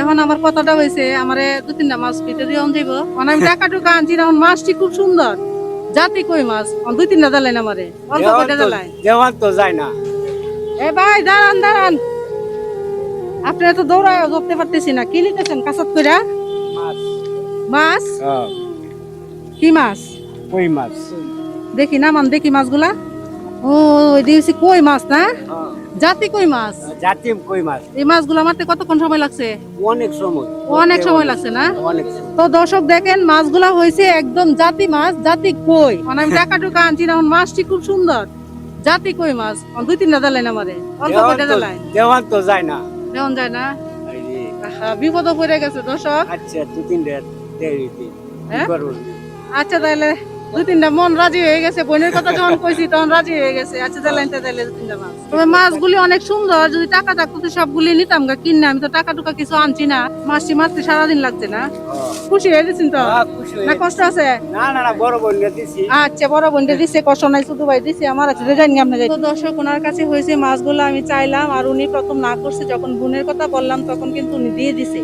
এখন আমার কথাটা হয়েছে আমারে দু তিনটা মাছ পেটে দিয়ে দিব। মানে আমি টাকা টুকা আনছি এখন মাছটি খুব সুন্দর। জাতি কই মাছ? দুই তিনটা জ্বালাইন আমারে। অল্প তো- জ্বালাই দেওয়ান তো যায় না। এ ভাই দাঁড়ান দাঁড়ান। আপনারা তো দৌড়ায় ধরতে পারতেছি না। কি নিতেছেন কাসাত কইরা? মাছ। কি মাছ? কই মাছ? দেখি না মান দেখি মাছগুলা। ও দিয়েছি কই মাছ না? জাতি কই মাছ? জাতিম কই মাছ? এই মাছগুলা মারতে কতক্ষণ সময় লাগছে? অনেক সময়। অনেক সময় লাগছে না? অনেক তো দর্শক দেখেন মাছগুলা হয়েছে একদম জাতি মাছ জাতি কই? মানে আমি টাকা টুকা আনছি না মাছটি খুব সুন্দর। জাতি কই মাছ? দুই তিনটা জ্বালাইন আমারে। অল্প দেওয়ান কয়টা তো- জ্বালাই দেওয়ান তো যায় না। দেওয়ান যায় না? বিপদে পড়ে গেছে দর্শক। আচ্ছা দু তিন রেট। দেরিতে হ্যাঁ? আচ্ছা তাহলে দুই তিনটা মন রাজি হয়ে গেছে বোনের কথা যখন কইছি তখন রাজি হয়ে গেছে। আচ্ছা জ্বালাইন তাহলে দু তিনটা মাছ। তবে মাছগুলি অনেক সুন্দর যদি টাকা থাকতো তো সবগুলি নিতাম গা কিনে আমি তো টাকা টুকা কিছু আনছি না। মাছটি মারতে সারাদিন লাগছে না। খুশি হয়ে গেছেন তো? হ্যাঁ, খুশি হয়ে না কষ্ট আছে? না না না বড় বোন দিছি। আচ্ছা বড় বোনটা দিছে কষ্ট নাই শুধু ভাই দিছে আমার আছে জানি আপনি তো দর্শক ওনার কাছে হয়েছে মাছগুলো আমি চাইলাম আর উনি প্রথম না করছে যখন বোনের কথা বললাম তখন কিন্তু উনি দিয়ে দিছে।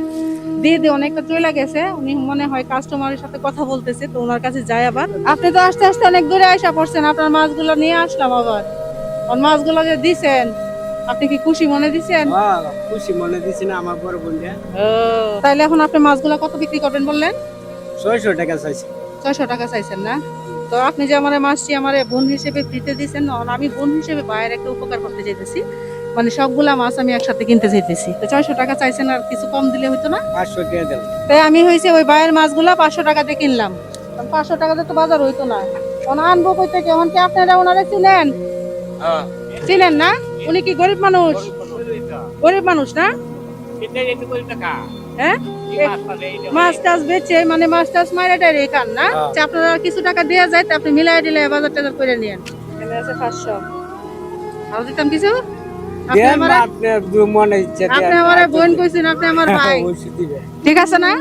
দিয়ে দিয়ে অনেকটা চলে গেছে। উনি মনে হয় কাস্টমারের সাথে কথা বলতেছে তো ওনার কাছে যায় আবার। আপনি তো আস্তে আস্তে অনেক দূরে আসা পড়ছেন আপনার মাছগুলো নিয়ে আসলাম আবার। আর মাছগুলো যে দিছেন আপনি কি খুশি মনে দিছেন? খুশি মনে দিছি না আমার বড় বোন তাইলে এখন আপনি মাছগুলো কত বিক্রি করবেন বললেন? ছয়শো টাকা চাইছি। ছয়শো টাকা চাইছেন না? তো আপনি যে আমার মাছটি আমার বোন হিসেবে ফ্রিতে দিচ্ছেন না আমি বোন হিসেবে বাইরে একটা উপকার করতে চাইতেছি মানে সবগুলা মাছ আমি একসাথে কিনতে চাইতেছি তো ছয়শো টাকা চাইছেন আর কিছু কম দিলে হইতো না? পাঁচশো তাই আমি হয়েছে ওই বাইরের মাছগুলা পাঁচশো টাকাতে কিনলাম। পাঁচশো টাকাতে তো বাজার হইতো না। এখন আনব কই থেকে এখন কি আপনারা ওনারা চিনেন? চিনেন না? উনি কি গরিব মানুষ? গরিব মানুষ। না? হ্যাঁ? মাছ টাছ বেচে মানে মাছ টাছ মাইরা টাইরে খান না? হ্যাঁ। আপনারা কিছু টাকা দিয়ে যায় তা আপনি মিলাই দিলে বাজার টাজার করে নিয়েন। আছে পাঁচশো। আরও দিতাম কিছু? দেন আমারে না, মনে ইচ্ছে আপনি আমার বোন কইছেন আপনি আমার ভাই। ঠিক আছে না?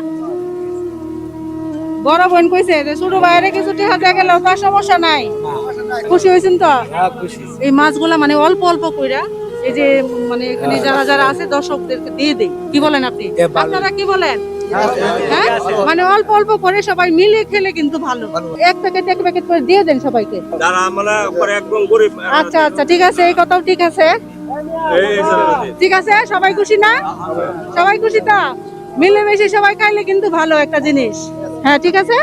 বড় বোন কইছে যে ছোট ভাইয়ের কিছু টাকা দিয়ে গেলেও তার সমস্যা নাই। খুশি হয়েছেন তো? হ্যাঁ, এই মাছগুলা মানে অল্প অল্প কইরা এই যে মানে এখানে যারা যারা আছে দর্শকদেরকে দিয়ে দেই। কি বলেন আপনি। আপনারা কি বলেন? হ্যাঁ? মানে অল্প অল্প করে সবাই মিলে খেলে কিন্তু ভালো। এক প্যাকেট এক প্যাকেট করে দিয়ে দেন সবাইকে। যারা আমরা একদম গরিব। আচ্ছা আচ্ছা ঠিক আছে এই কথাও ঠিক আছে। ঠিক আছে, সবাই খুশি না? সবাই খুশি তো? মিলেমিশে সবাই খাইলে কিন্তু ভালো একটা জিনিস। হ্যাঁ ঠিক আছে?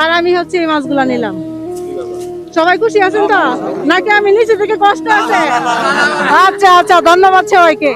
আর আমি হচ্ছে এই মাছগুলা নিলাম। সবাই খুশি আছেন তো? নাকি আমি নিচে থেকে কষ্ট আছে? আচ্ছা আচ্ছা ধন্যবাদ সবাইকে।